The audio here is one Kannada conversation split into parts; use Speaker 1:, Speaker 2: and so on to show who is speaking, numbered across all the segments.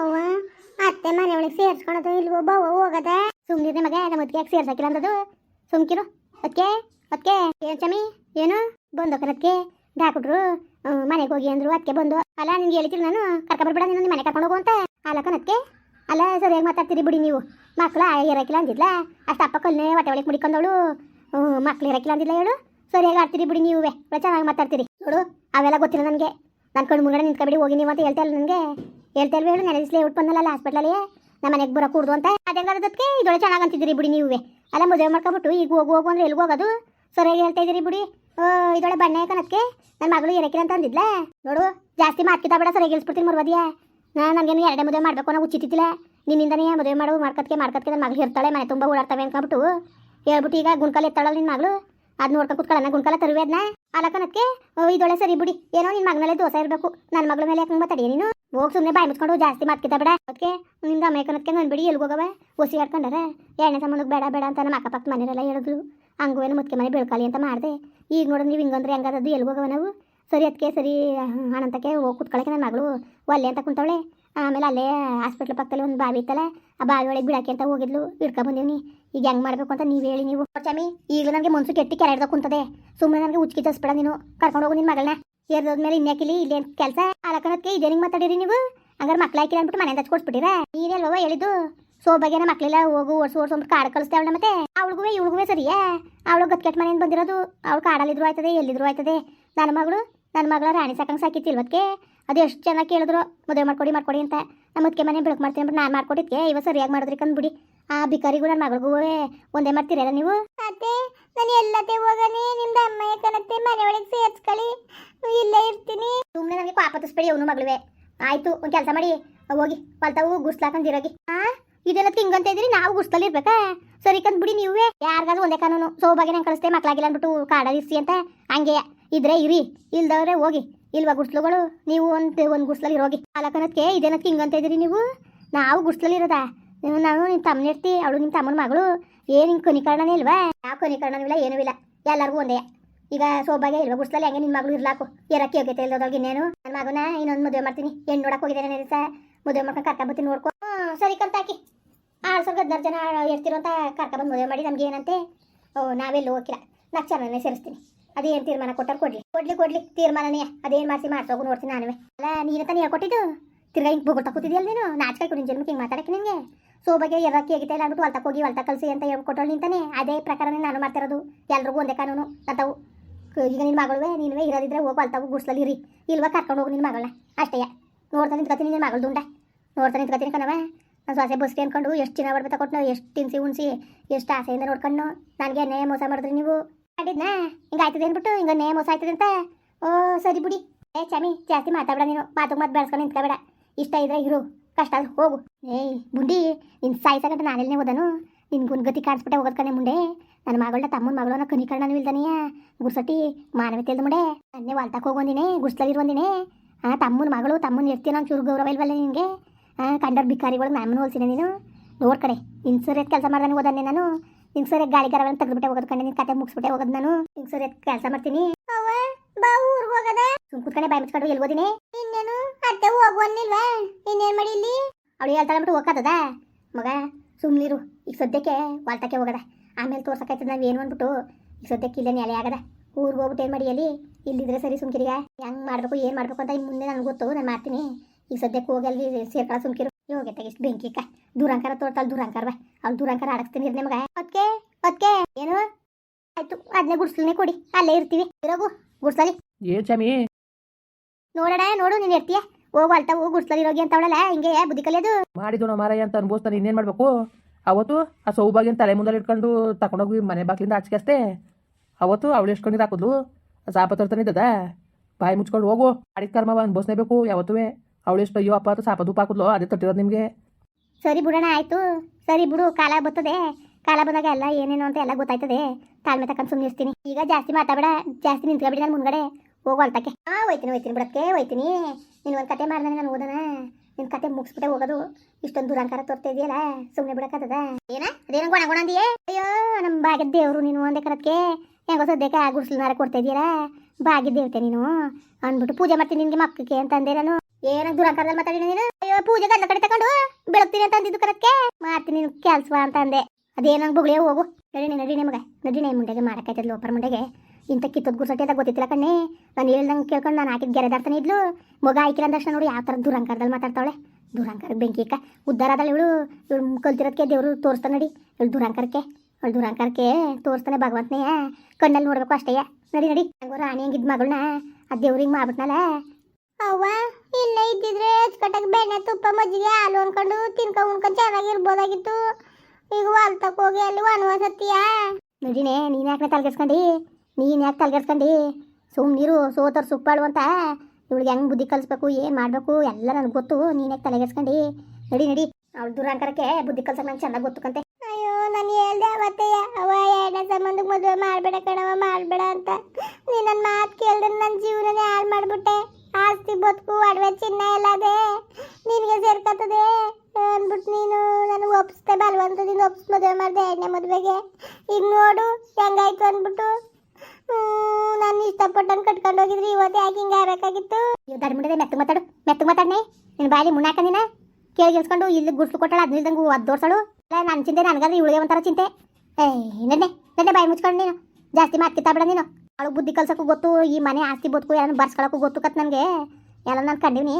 Speaker 1: ಅವ್ವ, ಅತ್ತೆ ಮನೆ ಒಳಗೆ ಸೇರ್ಸ್ಕೊಳೋದು ಇಲ್ವೋ ಬವ ಹೋಗದ? ಸುಮ್ನಿದ್ರೆ ಮಗ ನಮ್ಮ ಅದಕ್ಕೆ ಯಾಕೆ ಸೇರ್ಸಾಕಿಲ್ಲ ಅಂದದು ಸುಮ್ಕಿರು ಅದಕ್ಕೆ ಅದಕ್ಕೆ ಏನ್ ಚಮಿ ಏನು? ಬಂದು ಅದಕ್ಕೆ ಡಾಕ್ಟ್ರು ಮನೆಗೆ ಹೋಗಿ ಅಂದ್ರು ಅದಕ್ಕೆ ಬಂದು, ಅಲ್ಲ, ನಿನ್ಗೆ ಹೇಳ್ತೀನಿ ನಾನು ಕರ್ಕೊಬರ್ಬೇಡ ನೀನು ನಿಮ್ಮ ಮನೆ ಕರ್ಕೊಂಡು ಹೋಗು ಅಂತ. ಅಲ್ಲಕನಕ್ಕೆ ಅಲ್ಲ, ಸರಿಯಾಗಿ ಮಾತಾಡ್ತೀರಿ ಬಿಡಿ ನೀವು. ಮಕ್ಕಳು ಇರಕ್ಕಿಲ್ಲ ಅಂದಿದ್ಲ? ಅಷ್ಟು ಅಪ್ಪ ಕಲ್ನೇ ಹೊಟ್ಟೆ ಒಳಗೆ ಮುಡಿಕೊಂಡವಳು. ಮಕ್ಳು ಇರಕ್ಕಿಲ್ಲ ಅಂದಿಲ್ಲ ಹೇಳು? ಸರಿಯಾಗಿ ಆಡ್ತೀರಿ ಬಿಡಿ ನೀವು. ಚೆನ್ನಾಗಿ ಮಾತಾಡ್ತೀರಿ. ನೋಡು, ಅವೆಲ್ಲ ಗೊತ್ತಿಲ್ಲ ನನಗೆ. ನನ್ನ ಕಣ್ಣು ಮುಂಗಡೆ ನಿಂತ್ಕೊಬಿಡಿ ಹೋಗಿ ನೀವು ಅಂತ ಹೇಳ್ತಾ ಇಲ್ಲ ನನಗೆ. ಹೇಳ್ತಾ ಇಲ್ವೇ ಹೇಳಿ ನೆನೆ ದಿವಸ ಔಟ್ ಬಂದಲ್ಲ ಹಾಸ್ಪಿಟ್ಲಲ್ಲಿ ನಮ್ಮ ಮನೆಗೆ ಬರೋ ಕೂಡ್ದು ಅಂತ? ಅದಕ್ಕೆ? ಇದೊಳೆ ಚೆನ್ನಾಗಿ ಅಂತಿದ್ದೀರಿ ಬಿಡಿ ನೀವೇ. ಅಲ್ಲ, ಮದುವೆ ಮಾಡ್ಕೊಬಿಟ್ಟು ಈಗ ಹೋಗು ಹೋಗು ಅಂದ್ರೆ ಎಲ್ಲಿಗೆ ಹೋಗೋದು? ಸರಿಯಾಗಿ ಹೇಳ್ತಾ ಇದ್ದೀರಿ ಬಿಡಿ. ಇದೊಳೆ ಬಣ್ಣ ಕನಕ್ಕೆ ನನ್ನ ಮಗಳು ಎರಕಿರ ಅಂತ ಅಂದಿದ್ಲ? ನೋಡು, ಜಾಸ್ತಿ ಮಾತ್ಕಿತ ಬೇಡ, ಸರಿಯಾಗಿ ಇಳಿಸ್ಬಿಡ್ತೀನಿ ಮರ್ವದಿಯಾ. ನಾನು ನನಗೇನು ಎರಡೇ ಮದುವೆ ಮಾಡಬೇಕು ಅನ್ನೋ ಉಚಿತಿಲ್ಲ ನಿನ್ನಿಂದನೇ ಮದುವೆ ಮಾಡು ಮಾಡ್ಕೊತ್ಕೆ ಮಾಡ್ಕೊತ್ಕೆ ನನ್ನ ಮಗಳು ಇರ್ತಾಳೆ, ಮನೆ ತುಂಬ ಓಡಾಡ್ತವೆ ಅನ್ಕೊಂಬಿಟ್ಟು ಹೇಳ್ಬಿಟ್ಟು ಈಗ ಗುಣಕಾಲ ಎತ್ತಾಳಲ್ಲ ನಿನ್ನ ಮಗಳು? ಅದು ನೋಡ್ಕೊಂಡು ಕುತ್ಕೊಳ್ಳೋಣ ಗುಣಕಾಲ ತರುವೆ ಅದನ್ನ ಅಲಕನಕ್ಕೆ ಇದೊಳೆ ಸರಿ ಬಿಡಿ. ಏನೋ ನಿನ್ನ ಮಗನಲ್ಲೇ ದೋಸೆ ಇರಬೇಕು. ನನ್ನ ಮಗಳ ಮೇಲೆ ಯಾಕೆ ಮಾತಾಡಿ ನೀನು? ಹೋಗಿ ಸುಮ್ಮನೆ ಬಾಯಿ ಮುಚ್ಕೊಂಡು ಜಾಸ್ತಿ ಮಾತ್ಕಿದ ಬೇಡ. ಅದಕ್ಕೆ ನಿಮ್ದು ಅಮೇಕನಕ್ಕೆ ಬಿಡಿ ಎಲ್ಲಿ ಹೋಗವ? ಒಸಿ ಆಡ್ಕೊಂಡಾರ? ಎಣ್ಣೆ ಸಂಬಂಧಕ್ಕೆ ಬೇಡ ಬೇಡ ಅಂತ ನಮ್ಮ ಅಕ್ಕಪಕ್ಕ ಮನೆಯರೆಲ್ಲ ಹೇಳಿದ್ರು ಏನು ಮುತ್ಕೆ ಮನೆ ಬೀಳ್ಕಾಲಿ ಅಂತ ಮಾಡಿದೆ. ಈಗ ನೋಡಿದ್ರೆ ನೀವು ಹಿಂಗಂದ್ರೆ ಹೆಂಗಾದದ್ದು ಎಲ್ಲಿ ಹೋಗವ ನಾವು? ಸರಿ ಅದಕ್ಕೆ ಸರಿ ಅನಂತಕ್ಕೆ ಹೋಗಿ ಕುತ್ಕೊಳ್ಳೋಕೆ ನನ್ನ ಮಗಳು ಒಲ್ಲೆ ಅಂತ ಕುಂತವಳೆ. ಆಮೇಲೆ ಅಲ್ಲೇ ಹಾಸ್ಪಿಟ್ಲ್ ಪಕ್ಕದಲ್ಲಿ ಒಂದು ಬಾವಿ ಇತ್ತಲ್ಲ ಆ ಬಾವಿ ಒಳಗೆ ಬಿಡಕ್ಕೆ ಅಂತ ಹೋಗಿದ್ಲು. ಬಂದೀವಿ ನೀ ಈಗ ಹೆಂಗ್ ಮಾಡ್ಬೇಕು ಅಂತ ನೀವು ಹೇಳಿ ನೀವು. ಚಮಿ ಈಗ ನನಗೆ ಮನ್ಸು ಕೆಟ್ಟಿ ಕೆರೆ ಹಿಡ್ದ ಕುಂತದೆ. ಸುಮ್ಮನೆ ನನಗೆ ಉಚ್ಕಿ ತರಿಸ್ಬೇಡ ನೀನು. ಕರ್ಕೊಂಡು ಹೋಗು ನಿನ್ನ ಮಗಳನ್ನ ಏರ್ದೋದ್ಮೇಲೆ ಇನ್ಯಾಕಿಲಿ ಇಲ್ಲೇ ಕೆಲಸ? ಇದೇ ನಿಂಗೆ ಮಾತಾಡಿರಿ ನೀವು? ಹಂಗಾರೆ ಮಕ್ಳು ಹಾಕಿಲ್ಲ ಅಂದ್ಬಿಟ್ಟು ಮನೆಯಿಂದ ಹಚ್ಕೊಡ್ಸ್ಬಿಟ್ಟಿರ ನೀನೆಲ್ವವ ಹೇಳಿದ್ದು? ಸೋಬಾಗೇನ ಮಕ್ಳಿಲ್ಲ, ಹೋಗು, ಓಡ್ಸು ಓಡ್ಸು ಅಂದ್ಬಿಟ್ಟು ಕಾಡು ಕಳಿಸ್ತೇವಳ ಮತ್ತೆ? ಅವಳಿಗೂ ಇವಳಿಗೂ ಸರಿಯಾ? ಅವಳು ಗತ್ಕೆಟ್ ಮನೆಯಿಂದ ಬಂದಿರೋದು. ಅವಳು ಕಾಡಲ್ಲಿದ್ರು ಆಯ್ತದೆ, ಎಲ್ಲಿದ್ರು ಆಯ್ತದೆ. ನನ್ನ ಮಗಳು, ನನ್ನ ಮಗಳ ರಾಣಿ ಸಾಕಂಗೆ ಸಾಕಿತ್ತಿಲ್ವತ್ಕೆ ಅದು ಎಷ್ಟು ಚೆನ್ನಾಗಿ ಕೇಳಿದ್ರು ಮದುವೆ ಮಾಡ್ಕೊಡಿ ಮಾಡ್ಕೊಡಿ ಅಂತ. ನಮ್ಮ ಅದಕ್ಕೆ ಮನೆ ಬೆಳಕು ಮಾಡ್ತೀನಿ ನಾನು ಮಾಡ್ಕೊಟ್ಟಿದ್ಕೆ ಇವ ಸರಿಯಾಗಿ ಮಾಡಿದ್ರಿ ಕಂದ್ಬಿಡಿ ಆ ಬಿಕಾರಿಗೂ ನನ್ನ ಮಗಳಿಗೂ ಒಂದೇ ಮಾಡ್ತೀರಲ್ಲ ನೀವು? ಅತ್ತೆ ನಾನು ಎಲ್ಲತ್ತೆ ಹೋಗನಿ ನಿಮ್ದು ಅಮ್ಮ ಕಣತ್ತೆ ಮನೆ ಒಳಗೆ ಸೇರ್ಸ್ಕೊಳ್ಳಿ ಇಲ್ಲೇ ಇರ್ತೀನಿ. ಸುಮ್ಮನೆ ನನಗೆ ಕಾಪತಿಸ್ಬೇಡಿ ಅವನು ಮಗಳುವೆ ಆಯ್ತು ಒಂದು ಕೆಲಸ ಮಾಡಿ. ಹೋಗಿ ಹೊಲ್ತಾವು ಗುಡ್ಸ್ಲಾಕಂದಿರೋಗಿ ಆ ಇದೆಲ್ಲ ತಿಂಗಂತ ಇದ್ರಿ ನಾವು ಗುಡ್ಸ್ಲಲ್ಲಿ ಇರ್ಬೇಕಾ? ಸರಿ ಕಂದ್ಬಿಡಿ ನೀವೇ. ಯಾರಿಗಾದ್ರೂ ಒಂದೇ ಕಾನೂನು. ಸೋಬಾಗೆ ನಂಗೆ ಕಳಿಸ್ತೇ ಮಕ್ಕಳಾಗಿಲ್ಲ ಅಂದ್ಬಿಟ್ಟು ಕಾಡಿಸಿ ಅಂತ. ಹಂಗೆ ಇದ್ರೆ ಇರಿ ಇಲ್ದವ್ರೆ ಹೋಗಿ. ಇಲ್ವಾ ಗುಡ್ಸ್ಲುಗಳು? ನೀವು ಒಂದು ಒಂದು ಗುಡ್ಸ್ಲಲ್ಲಿ ಇರೋಗಿ ಅಲಕನಕ್ಕೆ ಇದೇನಕ್ಕೆ ಹಿಂಗಂತ ಇದ್ದೀರಿ ನೀವು? ನಾವು ಗುಸ್ಲಲ್ಲಿ ಇರೋದಾ? ನೀವು ನಾನು ನಿಮ್ಮ ತಮ್ಮನ ಇರ್ತಿ ಅವಳು ನಿಮ್ಮ ತಮ್ಮನ ಮಗಳು. ಏನು ಹಿಂಗೆ ಕನಿಕರಣನೇ ಇಲ್ವಾ? ಯಾವ ಕನಿಕರಣನೂ ಇಲ್ಲ, ಏನೂ ಇಲ್ಲ. ಎಲ್ಲರಿಗೂ ಒಂದೇ. ಈಗ ಸೋಬಾಗೆ ಇಲ್ವಾ ಗುಡ್ಸ್ಲಲ್ಲಿ? ಹಂಗೆ ನಿಮ್ಮ ಮಗಳು ಇರ್ಲಾಕು. ಎರಕ್ಕೆ ಹೋಗೈತೆ ಇಲ್ಲದೊಳಗೆ ಇನ್ನೇನು? ನನ್ನ ಮಗನ ಇನ್ನೊಂದು ಮದುವೆ ಮಾಡ್ತೀನಿ. ಹೆಣ್ಣು ನೋಡಕ್ಕೆ ಹೋಗಿದ್ದೇನೆ ದಿವಸ ಮದುವೆ ಮಾಡ್ಕೊಂಡು ಕರ್ಕೊಂಬತ್ತೀನಿ ನೋಡ್ಕೊ. ಸರಿ ಕಂತಾಕಿ. ಆರು ಸಾವಿರದ ಹದಿನಾರು ಜನ ಇರ್ತಿರೋ ಅಂತ ಬಂದು ಮದುವೆ ಮಾಡಿ ನಮ್ಗೆ ಏನಂತೆ? ಓ, ನಾವೆಲ್ಲೂ ಹೋಗಿಲ್ಲ ನಾಲ್ಕು ಜನನೇ ಸೇರಿಸ್ತೀನಿ. ಅದೇನು ತೀರ್ಮಾನ ಕೊಟ್ಟಾರ ಕೊಡ್ಲಿ ಕೊಡ್ಲಿ ಕೊಡ್ಲಿ. ತೀರ್ಮಾನನೇ. ಅದೇನು ಮಾಡಿಸಿ ಮಾಡ್ಸೋಗು ನೋಡ್ತೀನಿ ನಾನು ಅಲ್ಲ, ನೀನು ತಾನೇ ಹೇಳ್ಕೊಟ್ಟಿದ್ದು ತಿರ್ಗಾ ಹಿಂಗೆ ಬೊಗಳ್ತಾ ಕೂತಿದ್ಯಲ್ಲ ನೀನು? ನಾಚಿಕೆ ನಿನ್ನ ಜನ್ಮಕ್ಕೆ ಹಿಂಗೆ ಮಾತಾಡಕ್ಕೆ ನಿನಗೆ? ಸೋಬಗೆ ಎರಕ್ಕೆ ಆಗಿತ್ತೆ ಇಲ್ಲ ಅಂದ್ಬಿಟ್ಟು ಹೊಲ್ತಕ್ಕೆ ಹೋಗಿ ಹೊಲ್ತ ಕಲಿಸಿ ಅಂತ ಹೇಳ್ಕೊಟ್ಟಳು ನಿಂತಾನೆ. ಅದೇ ಪ್ರಕಾರನೇ ನಾನು ಮಾಡ್ತಿರೋದು. ಎಲ್ರಿಗೂ ಒಂದೇ ಕಾನೂನು. ಅಂತಾವು ಈಗ ನಿನ್ನ ಮಗಳುವೆ, ನೀನುವೆ ಇರೋದಿದ್ರೆ ಹೋಗಿ ಹೊಲ್ತಾವು, ಗುಡ್ಸ್ಲಲ್ಲಿ ಇರಿ. ಇಲ್ವಾ ಕರ್ಕೊಂಡು ಹೋಗು ನಿನ್ನ ಮಗಳನ್ನ? ಅಷ್ಟೇ. ನೋಡ್ತಾ ನಿಂತ್ಕೊತೀನಿ ನಿನ್ನ ಮಗಳು ದುಂಡ. ನೋಡ್ತಾ ನಿಂತ್ಕೊತೀನಿ ಕಣವ ನಾನು ಸೊಸೆ ಬಸ್ಗೆ ಅನ್ಕೊಂಡು ಎಷ್ಟು ಚಿನ್ನ ಬರ್ಬೇಕು ಕೊಟ್ಟು ಎಷ್ಟು ತಿನ್ಸಿ ಉಣ್ಸಿ, ಎಷ್ಟು ಆಸೆಯಿಂದ ನೋಡ್ಕೊಂಡು ನನಗೆ ನೇ ಮೋಸ ಮಾಡಿದ್ರಿ ನೀವು. ಮಾಡಿದ್ನಾ? ಹಿಂಗೆ ಆಯ್ತದೆ ಅಂದ್ಬಿಟ್ಟು ಹಿಂಗೆ ನೇ ಮೋಸ ಆಯ್ತದೆ ಅಂತ? ಓ, ಸರಿ ಬಿಡಿ. ಏ, ಚಾಮಿ, ಜಾಸ್ತಿ ಮಾತಾಡ ನೀನು. ಮಾತು ಮಾತು ಬೆಳೆಸ್ಕೊಂಡು ನಿಂತ್ಕೊಬೇಡ. ಇಷ್ಟ ಇದ್ರೆ ಇರು. ಕಷ್ಟ ಆದ್ರೆ ಹೋಗು. ಏಯ್, ಬುಂಡಿ ನಿನ್ನ ಸಾಯ್ಸಕಂತ ನಾನೆಲ್ಲೇ ಹೋದನು? ನಿನ್ ಗುನ್ಗತಿ ಕಾಣಿಸ್ಬಿಟ್ಟೆ ಹೋಗೋದ್ ಕಣೆ ಮುಂಡೆ ನನ್ನ ಮಗಳನ್ನ ತಮ್ಮನ ಮಗಳನ್ನ ಕನಿಕರಣನೂ ಇಲ್ದನೆಯ ಗುರ್ಸಟಿ ಮಾನವತೆ ತಿಳಿದ ಮುಂಡೆ ನನ್ನೇ ವಾಲ್ತಕ್ಕೆ ಹೋಗೊಂದಿನೇ ಗುಡ್ಸ್ಲಲ್ಲಿ ಇರುವಂದಿನೇ ಆ, ತಮ್ಮನ ಮಗಳು ತಮ್ಮನ ನಾನು ಚೂರು ಗೌರವ ಇಲ್ವಲ್ಲ ನಿನಗೆ? ಆ, ಕಂಡರ್ ಬಿಕಾರಿಗಳು ನಮ್ಮನ್ನು ಹೋಲ್ಸಿದೆ ನೀನು. ನೋಡ್ಕಡೆ ನಿನ್ ಸರಿಯಾದ ಕೆಲಸ ಮಾಡ್ದಾನೆ ಹೋದನ್ನೆ ನಾನು. ನಿನ್ ಸರಿ ಗಾಳಿ ಗರವನ್ನು ತೆಗೆದ್ಬಿಟ್ಟೆ, ಹೋಗೋದು ಕಣ್ಣ ನಿನ್ ಕತೆ ಮುಗಿಸ್ಬಿಟ್ಟೆ, ಹೋಗೋದು ನಾನು. ಹಿಂಗ್ ಸರಿ ಕೆಲಸ ಮಾಡ್ತೀನಿ. ಬಾ ಊರಿಗೆ ಹೋಗದ. ಸುಮ್ ಕುತ್ಕೊಂಡೆ ಬಾಯಿ ಮುಚ್ಕೊಂಡು ಎಲ್ಲಿ ಓದಿನಿ ಇನ್ನೇನು? ಅತ್ತೆ ಇನ್ನೇನ್ ಮಾಡಿ ಇಲ್ಲಿ? ಅವಳು ಹೇಳ್ತಾಳೆ ಬಿಟ್ಟು ಹೋಗತ್ತದ ಮಗ ಸುಮ್ನಿರು ಈಗ ಸದ್ಯಕ್ಕೆ ವಾಲ್ತಕ್ಕೆ ಹೋಗದ. ಆಮೇಲೆ ತೋರ್ಸಕ್ಕಾಯ್ತದ ನಾವ್ ಏನು ಅಂದ್ಬಿಟ್ಟು? ಈಗ ಸದ್ಯಕ್ಕೆ ಇಲ್ಲೇ ನೆಲೆ ಆಗದ. ಊರ್ಗ್ ಹೋಗ್ಬಿಟ್ಟು ಏನ್ ಮಾಡಿ ಅಲ್ಲಿ ಇಲ್ಲಿದ್ರೆ ಸರಿ ಸುಮ್ಕಿರಿಗ. ಹೆಂಗ್ ಮಾಡ್ಬೇಕು, ಏನ್ ಮಾಡ್ಬೇಕು ಅಂತ ಇನ್ ಮುಂದೆ ನನಗೆ ಗೊತ್ತು, ನಾನು ಮಾಡ್ತೀನಿ. ಈಗ ಸದ್ಯಕ್ಕೆ ಹೋಗಿ ಅಲ್ಲಿ ಸೇರ್ಕೊಳ್ಳೋ ಸುಮ್ಕಿರು. ಯೋಗೆ ತೆಗಿಸ್ ಬೆಂಕಿ ಕ ದೂರಂಕಾರ ತೋರ್ತಾಳ ಬಾ. ಅವ್ಳು ದೂರಂಕಾರ ಆಡಕ್ತೀನಿ ಇರ್ಲಿ ಮಗ ಅದಕ್ಕೆ ಅದಕ್ಕೆ ಏನು? ಆಯ್ತು ಅದನ್ನೇ ಗುಡ್ಸ್ಲೇ ಕೊಡಿ. ಅಲ್ಲೇ ಇರ್ತೀವಿ. ಇರೋಗು ಗುಡ್ಸಲಿ
Speaker 2: ಏ ಚಮಿ.
Speaker 1: ನೋಡಣ ನೋಡು ನೀನ್ ಇರ್ತೀಯ? ಹೋಗು ಅಲ್ತಾವು ಗುಡ್ಸ್ಲಲ್ಲಿ ಇರೋಗಿ ಅಂತ ಅವಳಲ್ಲ ಹಿಂಗೆ ಬುದ್ಧಿ ಕಲಿಯೋದು.
Speaker 2: ಮಾಡಿದ್ದು ನಾವು ಮಾರಾಯ ಅಂತ ಅನ್ಭವಿಸ್ತಾನೆ ಇನ್ನೇನು ಮಾಡಬೇಕು? ಅವತ್ತು ಆ ಸೌಭಾಗ್ಯನ ತಲೆ ಮುಂದೆ ಇಟ್ಕೊಂಡು ತಗೊಂಡೋಗಿ ಮನೆ ಬಾಗಿಲಿಂದ ಆಚೆಗೆ ಅಷ್ಟೇ. ಅವತ್ತು ಅವಳು ಎಷ್ಟ್ಕೊಂಡಿದ್ದು ಹಾಕಿದ್ಲು? ಸಾಪ ತರ್ತಾನೆ ಇದ್ದದ? ಬಾಯಿ ಮುಚ್ಕೊಂಡು ಹೋಗು. ಅಡಿಗೆ ಕರ್ಮವ ಅನ್ಭವಿಸ್ಲೇಬೇಕು ಯಾವತ್ತೂ ಅವಳು ಎಷ್ಟು ಅಯ್ಯೋ ಅಪ್ಪ ಸಾಪ ಧೂಪ ಅದೇ ತಟ್ಟಿರೋದು ನಿಮಗೆ?
Speaker 1: ಸರಿ ಬಿಡೋಣ, ಆಯ್ತು. ಸರಿ ಬಿಡು, ಕಾಲ ಬರ್ತದೆ. ಕಾಲ ಬಂದಾಗ ಎಲ್ಲ ಏನೇನು ಅಂತ ಎಲ್ಲ ಗೊತ್ತಾಯ್ತದೆ. ತಾಳ್ಮೆ ತಕ್ಕಂತ ಸುಮ್ಮನೆ ಇರ್ತೀನಿ. ಈಗ ಜಾಸ್ತಿ ಮಾತಾಡ ಜಾಸ್ತಿ ನಿಂತ್ಕೊಬಿಡಿ ನಾನು ಮುಂದ್ಗಡೆ. ಹೋಗು ಅಂತಕ್ಕೆ ಹಾ ಹೋಯ್ತೀನಿ ಹೋಯ್ತೀನಿ ಬಿಡಕ್ಕೆ ಹೋಯ್ತೀನಿ. ನೀನು ಒಂದು ಕತೆ ಮಾಡಿದ ನಾನು ಓದೋಣ ನಿನ್ನ ಕತೆ ಮುಗಿಸ್ಬಿಟ್ಟೆ ಹೋಗೋದು. ಇಷ್ಟೊಂದು ದುರಂಕಾರ ತೋರ್ತಾ ಇದೆಯಲ್ಲ ಸುಮ್ಮನೆ ಬಿಡಕತ್ತದ ಏನ? ಅದೇನೋ ಗುಣ ಗುಣ ಅಯ್ಯೋ ನಮ್ಮ ಭಾಗ್ಯದ ದೇವ್ರು ನೀನು ಒಂದೇ ಕರತ್ಕೆ ಹೆಂಗೋ ಸದ್ಯಕ್ಕೆ ಆ ಗುಡ್ಸ್ಲು ನಾರ ಕೊಡ್ತಾ ಇದೆಯಲ್ಲ, ಭಾಗ್ಯದ ದೇವತೆ ನೀನು. ಅಂದ್ಬಿಟ್ಟು ಪೂಜೆ ಮಾಡ್ತೀನಿ ನಿನಗೆ ಮಕ್ಕಕ್ಕೆ ಅಂತ ಅಂದೆ ನಾನು. ಏನ ದುರಾಕಾರದಲ್ಲಿ ಮಾತಾಡಿ ನೀನು? ಅಯ್ಯೋ, ಪೂಜೆ ಗಂಧ ಕಡೆ ತಕೊಂಡು ಬೆಳಗ್ತೀನಿ ಅಂತ ಅಂದಿದ್ದು ಕರಕ್ಕೆ ಮಾಡ್ತೀನಿ ನೀನು ಅಂತ ಅಂದೆ. ಅದೇನಂಗ್ ಬುಗಳೇ ಹೋಗು. ನಡಿ ನಡಿ ಮಗ ನಡಿ ನೈ ಮುಂಡೆಗೆ ಮಾಡಕ್ಕಾಯ್ತದ ಲೋಪರ್ ಮುಂಡೆಗೆ. ಇಂಥ ಕಿತ್ತದ ಗುರ್ಸಟ್ಟಿ ಅಂತ ಗೊತ್ತಿತ್ತಿಲ್ಲ ಕಣ್ಣೆ. ನಾನು ಹೇಳ್ದಂಗೆ ಕೇಳ್ಕೊಂಡು ನಾನು ಹಾಕಿದ ಗೆರೆದಾಡ್ತಾನೆ ಇದ್ಲು. ಮಗ ಆಯ್ಕಿಲ್ಲ ಅಂದಷ್ಟು ನೋಡಿ ಯಾವ ಥರ ದುರಂಕಾರದಲ್ಲಿ ಮಾತಾಡ್ತಾವಳೆ. ದುರಂಕಾರ ಬೆಂಕಿ ಇಕ್ಕ. ಉದ್ಧಾರ ಆದಳು ಇವಳು. ಇವಳು ಕಲ್ತಿರೋದಕ್ಕೆ ದೇವರು ತೋರಿಸ್ತಾನೆ ನಡಿ. ಇವಳು ದುರಂಕಾರಕ್ಕೆ ಅವಳು ದುರಂಕಾರಕ್ಕೆ ತೋರಿಸ್ತಾನೆ ಭಗವಂತನೇ ಕಣ್ಣಲ್ಲಿ ನೋಡಬೇಕು ಅಷ್ಟೇ ನಡಿ ನಡಿ. ಹಂಗೋ ರಾಣಿ ಹಂಗಿದ್ ಮಗಳನ್ನ ಆ ದೇವ್ರಿಗೆ ಮಾಡ್ಬಿಟ್ನಲ್ಲ. ಅವ್ವ ಇಲ್ಲ ಇದ್ದಿದ್ರೆ ಅಚ್ಚುಕಟ್ಟಾಗಿ ಬೆಣ್ಣೆ ತುಪ್ಪ ಮಜ್ಜಿಗೆ ಹಾಲು ಅನ್ಕೊಂಡು ತಿನ್ಕೊಂಡು ಉಣ್ಕೊಂಡು ಚೆನ್ನಾಗಿರ್ಬೋದಾಗಿತ್ತು. ಈಗ ಹೊಲ್ತಕ್ಕೆ ಹೋಗಿ ಅಲ್ಲಿ ವನವಾಸ ಹತ್ತೀಯಾ. ನಡಿನೇ ನೀನು ಯಾಕೆ ತಲೆಗೆಡ್ಸ್ಕೊಂಡು ನೀನು ಯಾಕೆ ತಲೆಗೆಡ್ಸ್ಕೊಂಡು ಸುಮ್ಮನಿರು ಸೋತರ್ ಸುಪ್ಪಾಳು ಅಂತ. ಇವಳಿಗೆ ಹೆಂಗೆ ಬುದ್ಧಿ ಕಲಿಸ್ಬೇಕು ಏನು ಮಾಡಬೇಕು ಎಲ್ಲ ನನಗೆ ಗೊತ್ತು. ನೀನು ಯಾಕೆ ತಲೆಗೆಡ್ಸ್ಕೊಂಡು? ನಡಿ ನಡಿ. ಅವ್ಳು ದುರಾಂಕರಕ್ಕೆ ಬುದ್ಧಿ ಕಲ್ಸಕ್ಕೆ ನಂಗೆ ಚೆನ್ನಾಗಿ ಗೊತ್ತು ಕಂತೆ. ಅಯ್ಯೋ ನಾನು ಹೇಳ್ದೆ ಅವತ್ತೇ ಅವ ಎರಡನೇ ಸಂಬಂಧಕ್ಕೆ ಮದುವೆ ಮಾಡಬೇಡ ಕಣವ ಮಾಡಬೇಡ ಅಂತ. ನೀನು ನನ್ನ ಮಾತು ಕೇಳ್ದೆ ನನ್ನ ಜೀವನನೇ ಹಾಳು ಮಾಡಿಬಿಟ್ಟೆ. ಆಸ್ತಿ ಬದುಕು ಅಡವೆ ಚಿನ್ನ ಎಲ್ಲ ಅದೇ. ನಿನಗೆ ಸೇರ್ಕತ್ತದೆ ಅಂದ್ಬಿಟ್ಟು ನೀನು ನನಗೆ ಒಪ್ಪಿಸ್ದೆ ಬಲವಂತದಿಂದ ಒಪ್ಪಿಸ್ ಮದುವೆ ಮಾಡಿದೆ ಎಣ್ಣೆ ಮದುವೆಗೆ. ಈಗ ನೋಡು, ಹೆಂಗಾಯ್ತು ಅಂದ್ಬಿಟ್ಟು. ನಾನು ಇಷ್ಟಪಟ್ಟಂಗೆ ಕಟ್ಕೊಂಡು ಹೋಗಿದ್ರಿ, ಇವತ್ತು ಯಾಕೆ ಹಿಂಗೆ ಆಗಬೇಕಾಗಿತ್ತು? ಅಯ್ಯೋ ದಡ್ ಮುಂಡೆ ಮೆತ್ತು ಮಾತಾಡು ಮೆತ್ತು ಮಾತಾಡ್ನೆ. ನಿನ್ನ ಬಾಯಲ್ಲಿ ಮುನ್ನಾಕ ನೀನ. ಕೇಳಿ ಗೆಲ್ಸ್ಕೊಂಡು ಇಲ್ಲಿ ಗುಡ್ಸು ಕೊಟ್ಟಾಳ ಅದು ಅದ್ದೋರ್ಸಳು ಅಲ್ಲ ನನ್ನ ಚಿಂತೆ ನನಗಾದ್ರೆ ಇವಳಿಗೆ ಒಂಥರ ಚಿಂತೆ. ಏಯ್, ನನ್ನೆ ನನ್ನೆ ಬಾಯಿ ಮುಚ್ಕೊಂಡು ನೀನು. ಜಾಸ್ತಿ ಮಾತು ಕಿತ್ತಾಬಿಡ ನೀನು. ಅವಳು ಬುದ್ಧಿ ಕಲ್ಸಕ್ಕೂ ಗೊತ್ತು, ಈ ಮನೆ ಆಸ್ತಿ ಬದುಕು ಯಾರು ಬರ್ಸ್ಕೊಳಕ್ಕೂ ಗೊತ್ತು ಕತ್ ನನಗೆ? ಎಲ್ಲ ನಾನು ಕಂಡೀನಿ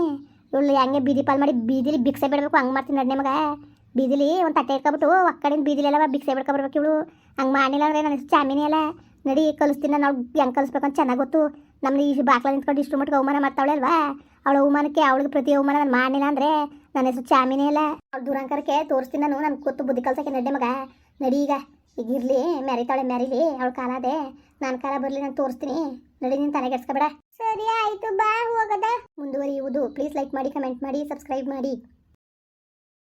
Speaker 1: ಇವಳು ಹೆಂಗೆ ಬೀದಿ ಪಾಲ್ ಮಾಡಿ ಬೀದಿಲಿ ಬಿಕ್ಸೆ ಬಿಡಬೇಕು, ಹಂಗೆ ಮಾಡ್ತೀನಿ ನಡ್ನೆ ನಿಮಗೆ. ಬೀದಿಲಿ ಒಂದು ತಟ್ಟೆ ಇಟ್ಕೊಬಿಟ್ಟು ಒಕ್ಕಡಿನ ಬೀದಿಲಿ ಎಲ್ಲ ಭಿಕ್ಷೆ ಬಿಡ್ಕೊಬರ್ಬೇಕು ಇವಳು. ಹಂಗೆ ಮಾಡಿಲ್ಲ ಅಂದರೆ ನನ್ನ ಚಾಮಿನಿ ಅಲ್ಲ. ನಡಿ ಕಲಿಸ್ತೀನಿ ನಾವು ಹೆಂಗೆ ಕಲಿಸ್ಬೇಕಂತ ಚೆನ್ನಾಗಿ ಗೊತ್ತು. ನಮ್ದು ಈ ಬಾಕ್ಲ ನಿಂತ್ಕೊಂಡು ಇಷ್ಟು ಮಟ್ಟಿಗೆ ಅವಮಾನ ಮಾಡ್ತಾವಳೆ ಅಲ್ವಾ? ಅವಳ ಅವಮಾನಕ್ಕೆ ಅವಳಿಗೆ ಪ್ರತಿ ಅವಮಾನ ನಾನು ಮಾಡಿಲ್ಲ ಅಂದರೆ ನನ್ನ ಹೆಸರು ಚಾಮಿನಿ ಅಲ್ಲ. ಅವಳು ದುರಂಕರಕ್ಕೆ ತೋರಿಸ್ತೀನಿ ನಾನು ನನಗೆ ಗೊತ್ತು ಬುದ್ಧಿ ಕಲ್ಸಕ್ಕೆ ನಡ್ಡೆ ಮಗ ನಡಿ ಈಗ. ಈಗ ಇರಲಿ ಮ್ಯಾರಿತಾಳೆ ಮ್ಯಾರಿಲಿ ಅವಳ ಕಾಲ ಅದೇ. ನಾನು ಕಾಲ ಬರಲಿ ನಾನು ತೋರಿಸ್ತೀನಿ. ನಡಿ ನೀನು ತಲೆಗೆಡ್ಸ್ಕೊಬೇಡ ಸರಿ ಆಯಿತು ಬಾ ಹೋಗದ. ಮುಂದುವರಿಯುವುದು. ಪ್ಲೀಸ್ ಲೈಕ್ ಮಾಡಿ ಕಮೆಂಟ್ ಮಾಡಿ ಸಬ್ಸ್ಕ್ರೈಬ್ ಮಾಡಿ.